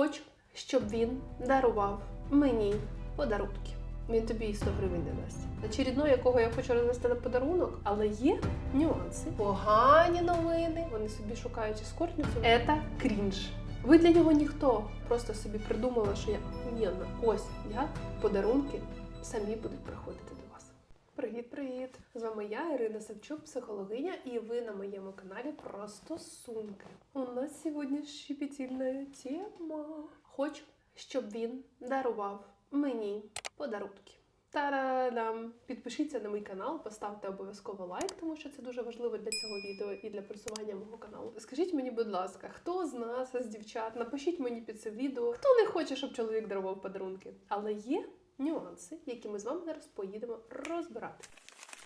Хочу, щоб він дарував мені подарунки. Він тобі і 100 гривень не дасть. Очередно, якого я хочу розвести на подарунок, але є нюанси. Погані новини. Вони собі шукають ескортницю. Це крінж. Ви для нього ніхто. Просто собі придумали, що я охуєнна. Ось як подарунки самі будуть приходити до вас. Привіт, привіт! З вами я, Ірина Савчук, психологиня, і ви на моєму каналі про стосунки. У нас сьогодні щепетільна тема. Хочу, щоб він дарував мені подарунки. Та-дам! Підпишіться на мій канал, поставте обов'язково лайк, тому що це дуже важливо для цього відео і для просування мого каналу. Скажіть мені, будь ласка, хто з нас, з дівчат, напишіть мені під це відео, хто не хоче, щоб чоловік дарував подарунки. Але є нюанси, які ми з вами зараз поїдемо розбирати.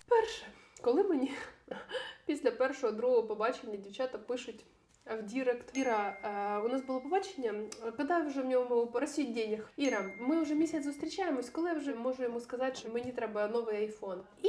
Перше, коли мені після першого другого побачення дівчата пишуть. В Директ. Іра, е, у нас було побачення. Коли вже в ньому просіть денег? Іра, ми вже місяць зустрічаємось, коли я вже можу йому сказати, що мені треба новий айфон. І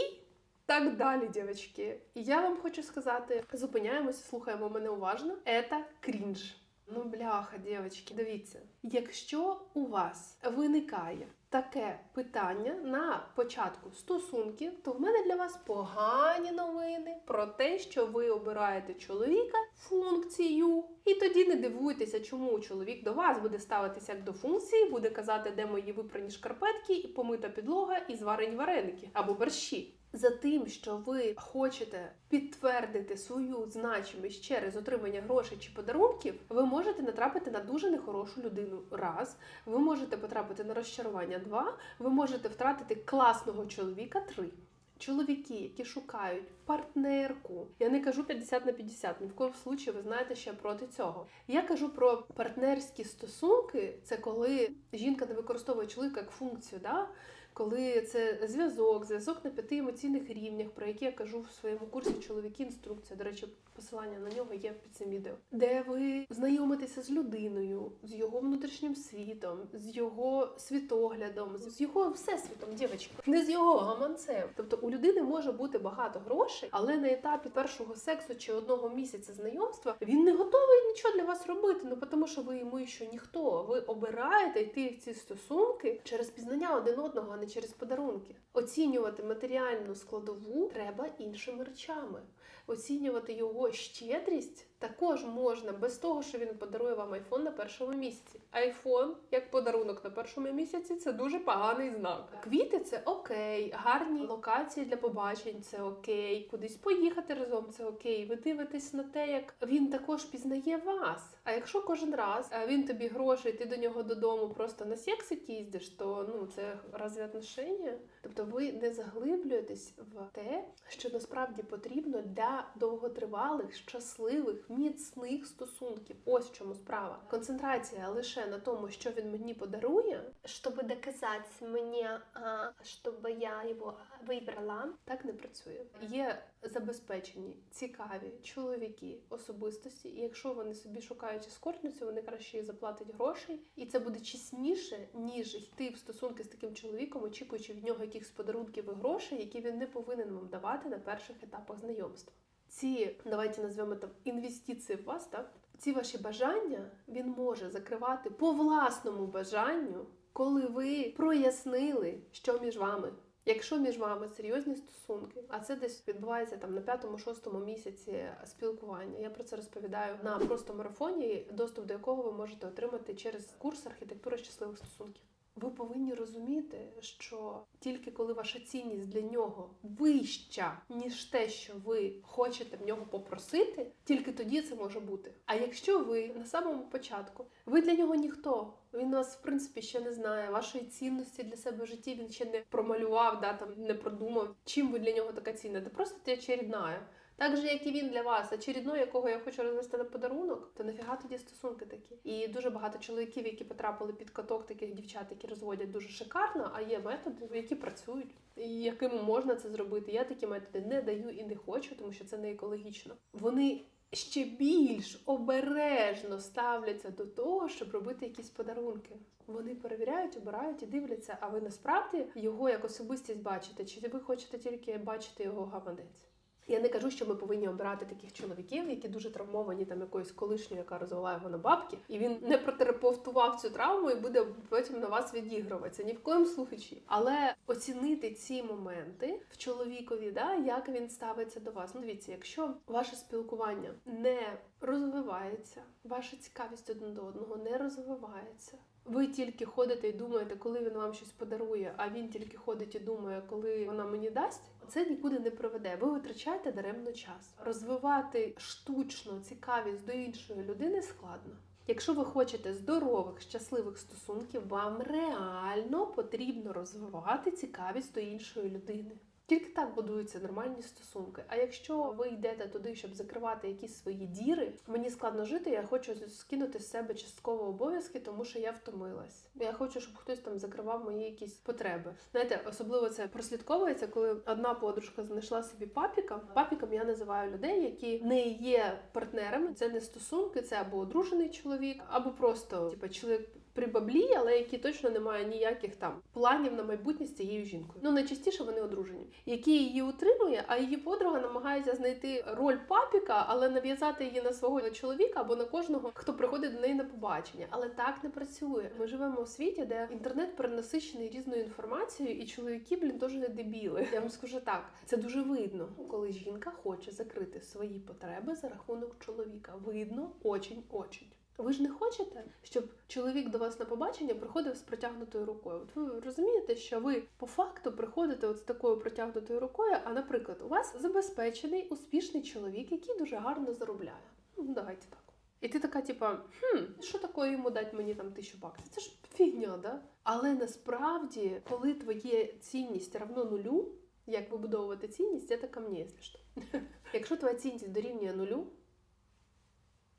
так далі, дівчатки. Я вам хочу сказати: зупиняємося, слухаємо мене уважно. Це крінж. Ну, бляха, дівчатки, дивіться, якщо у вас виникає таке питання на початку стосунків, то в мене для вас погані новини про те, що ви обираєте чоловіка функцію. І тоді не дивуйтеся, чому чоловік до вас буде ставитися як до функції, буде казати, де мої випрані шкарпетки, і помита підлога, і зварені вареники або борщі. За тим, що ви хочете підтвердити свою значимість через отримання грошей чи подарунків, ви можете натрапити на дуже нехорошу людину. Раз, ви можете потрапити на розчарування. Два, ви можете втратити класного чоловіка. Три. Чоловіки, які шукають партнерку, я не кажу 50 на 50, ні в коєму случаї ви знаєте, що я проти цього. Я кажу про партнерські стосунки. Це коли жінка не використовує чоловіка як функцію, да? Коли це зв'язок, зв'язок на п'яти емоційних рівнях, про які я кажу в своєму курсі чоловіки інструкція. До речі, посилання на нього є під цим відео, де ви знайомитеся з людиною, з його внутрішнім світом, з його світоглядом, з його всесвітом, дівчатки, не з його гаманцем. Тобто у людини може бути багато грошей, але на етапі першого сексу чи одного місяця знайомства він не готовий нічого для вас робити. Ну тому що ви йому ще ніхто. Ви обираєте йти в ці стосунки через пізнання один одного, а не через подарунки. Оцінювати матеріальну складову треба іншими речами. Оцінювати його щедрість також можна без того, що він подарує вам айфон на першому місяці. Айфон як подарунок на першому місяці це дуже поганий знак. Квіти це окей, гарні локації для побачень це окей, кудись поїхати разом це окей. Ви дивитесь на те, як він також пізнає вас. А якщо кожен раз е, він тобі грошей, ти до нього додому просто на сексик їздиш, то ну це разві отношення? Тобто ви не заглиблюєтесь в те, що насправді потрібно для довготривалих, щасливих, міцних стосунків. Ось в чому справа. Концентрація лише на тому, що він мені подарує, щоб доказати мені, а, щоб я його вибрала, так не працює. Є забезпечені, цікаві чоловіки, особистості, і якщо вони собі шукають ескортницю, вони краще їй заплатять грошей, і це буде чесніше, ніж йти в стосунки з таким чоловіком, очікуючи від нього якихось подарунків і грошей, які він не повинен вам давати на перших етапах знайомства. Ці давайте назвемо там інвестиції в вас, так ці ваші бажання він може закривати по власному бажанню, коли ви прояснили, що між вами. Якщо між вами серйозні стосунки, а це десь відбувається там на п'ятому-шостому місяці спілкування. Я про це розповідаю на просто марафоні, доступ до якого ви можете отримати через курс архітектура щасливих стосунків. Ви повинні розуміти, що тільки коли ваша цінність для нього вища, ніж те, що ви хочете в нього попросити, тільки тоді це може бути. А якщо ви на самому початку ви для нього ніхто, він вас в принципі ще не знає, вашої цінності для себе в житті він ще не промалював, да там не продумав, чим ви для нього така цінна. Це просто ти очередная. Так же, як і він для вас, очередной, якого я хочу розвести на подарунок, то нафіга тоді стосунки такі. І дуже багато чоловіків, які потрапили під каток таких дівчат, які розводять дуже шикарно, а є методи, які працюють, і якими можна це зробити. Я такі методи не даю і не хочу, тому що це не екологічно. Вони ще більш обережно ставляться до того, щоб робити якісь подарунки. Вони перевіряють, обирають і дивляться, а ви насправді його як особистість бачите, чи ви хочете тільки бачити його гаманець? Я не кажу, що ми повинні обирати таких чоловіків, які дуже травмовані там якоюсь колишньою, яка розвела його на бабки, і він не протерапевтував цю травму і буде потім на вас відігруватися. Ні в коєму случаї. Але оцінити ці моменти в чоловікові, да, як він ставиться до вас. Ну, дивіться, якщо ваше спілкування не розвивається, ваша цікавість один до одного не розвивається. Ви тільки ходите і думаєте, коли він вам щось подарує, а він тільки ходить і думає, коли вона мені дасть. Це нікуди не приведе. Ви витрачаєте даремно час. Розвивати штучно цікавість до іншої людини складно. Якщо ви хочете здорових, щасливих стосунків, вам реально потрібно розвивати цікавість до іншої людини. Тільки так будуються нормальні стосунки. А якщо ви йдете туди, щоб закривати якісь свої діри, мені складно жити, я хочу скинути з себе частково обов'язки, тому що я втомилась. Я хочу, щоб хтось там закривав мої якісь потреби. Знаєте, особливо це прослідковується, коли одна подружка знайшла собі папіка. Папіком я називаю людей, які не є партнерами. Це не стосунки, це або одружений чоловік, або просто типу, чоловік при баблі, але які точно не має ніяких там планів на майбутнє з цією жінкою. Ну найчастіше вони одружені, які її утримує, а її подруга намагається знайти роль папіка, але нав'язати її на свого чоловіка або на кожного, хто приходить до неї на побачення. Але так не працює. Ми живемо у світі, де інтернет перенасичений різною інформацією, і чоловіки, блін, теж не дебіли. Я вам скажу так, це дуже видно, коли жінка хоче закрити свої потреби за рахунок чоловіка. Видно, очень-очень. Ви ж не хочете, щоб чоловік до вас на побачення приходив з протягнутою рукою. От ви розумієте, що ви по факту приходите от з такою протягнутою рукою, а, наприклад, у вас забезпечений успішний чоловік, який дуже гарно заробляє. Ну, давайте так. І ти така, типа, хм, що таке йому дати мені там тисячу баксів? Це ж фігня, да? Але насправді, коли твоє цінність равно нулю, як вибудовувати цінність, це ко мені, якщо що. Якщо твоя цінність дорівнює нулю,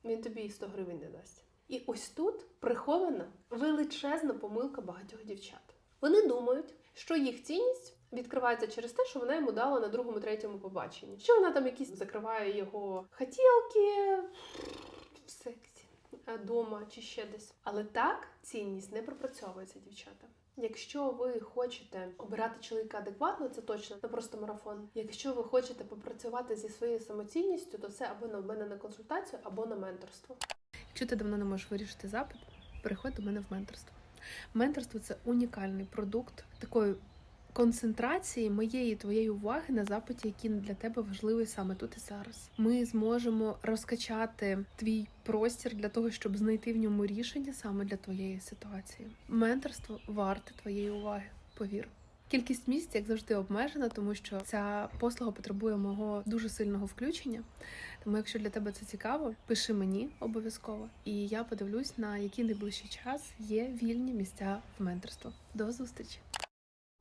він тобі і 100 гривень не дасть. І ось тут прихована величезна помилка багатьох дівчат. Вони думають, що їх цінність відкривається через те, що вона йому дала на другому, третьому побаченні. Що вона там якісь закриває його хотілки в сексі дома чи ще десь. Але так цінність не пропрацьовується, дівчата. Якщо ви хочете обирати чоловіка адекватно, це точно не просто марафон. Якщо ви хочете попрацювати зі своєю самоцінністю, то це або на мене на консультацію, або на менторство. Якщо ти давно не можеш вирішити запит, переходь до мене в менторство. Менторство це унікальний продукт такої концентрації моєї твоєї уваги на запиті, який для тебе важливий саме тут і зараз. Ми зможемо розкачати твій простір для того, щоб знайти в ньому рішення саме для твоєї ситуації. Менторство варте твоєї уваги, повір. Кількість місць, як завжди, обмежена, тому що ця послуга потребує мого дуже сильного включення. Тому, якщо для тебе це цікаво, пиши мені обов'язково, і я подивлюсь, на який найближчий час є вільні місця в менторство. До зустрічі!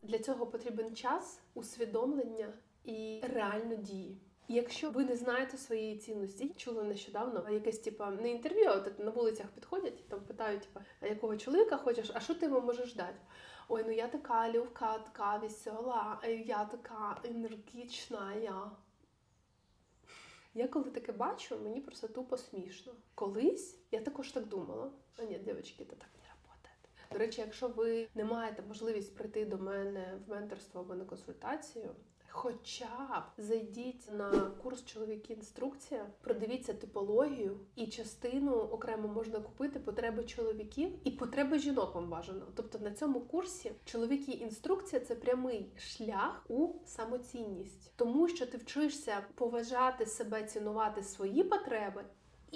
Для цього потрібен час, усвідомлення і реально дії. Якщо ви не знаєте своєї цінності, чула нещодавно якесь типа не інтерв'ю, а от на вулицях підходять, там питають, типа, якого чоловіка хочеш, а що ти йому можеш дати? Ой, ну я така лівка, така весела, я така енергічна. Я Я коли таке бачу, мені просто тупо смішно. Колись я також так думала. А ні, дівчатки, це так. До речі, якщо ви не маєте можливість прийти до мене в менторство або на консультацію, хоча б зайдіть на курс чоловіки інструкція, продивіться типологію, і частину окремо можна купити потреби чоловіків і потреби жінок вам бажано. Тобто на цьому курсі чоловіки інструкція це прямий шлях у самоцінність, тому що ти вчишся поважати себе, цінувати свої потреби.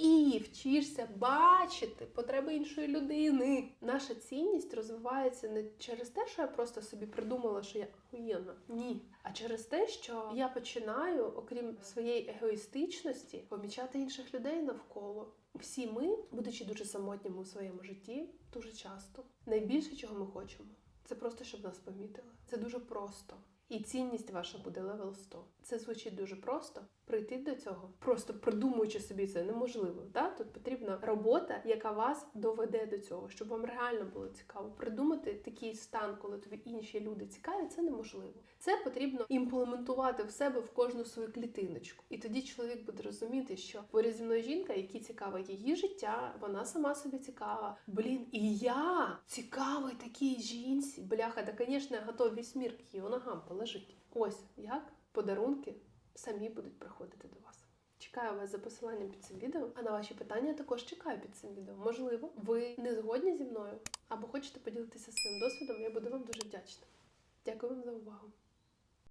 І вчишся бачити потреби іншої людини. Наша цінність розвивається не через те, що я просто собі придумала, що я охуєнна. Ні. А через те, що я починаю, окрім своєї егоїстичності, помічати інших людей навколо. Всі ми, будучи дуже самотніми у своєму житті, дуже часто найбільше, чого ми хочемо, це просто щоб нас помітили. Це дуже просто. І цінність ваша буде левел 100. Це звучить дуже просто. Прийти до цього, просто придумуючи собі це неможливо. Да? Тут потрібна робота, яка вас доведе до цього, щоб вам реально було цікаво. Придумати такий стан, коли тобі інші люди цікаві, це неможливо. Це потрібно імплементувати в себе в кожну свою клітиночку. І тоді чоловік буде розуміти, що поряд зі мною жінка, якій цікаве її життя, вона сама собі цікава. Блін, і я цікавий такій жінці. Бляха, да, звісно, я готова весь мір к її. Ось як подарунки самі будуть приходити до вас. Чекаю вас за посиланням під цим відео, а на ваші питання також чекаю під цим відео. Можливо, ви не згодні зі мною або хочете поділитися своїм досвідом, я буду вам дуже вдячна. Дякую вам за увагу.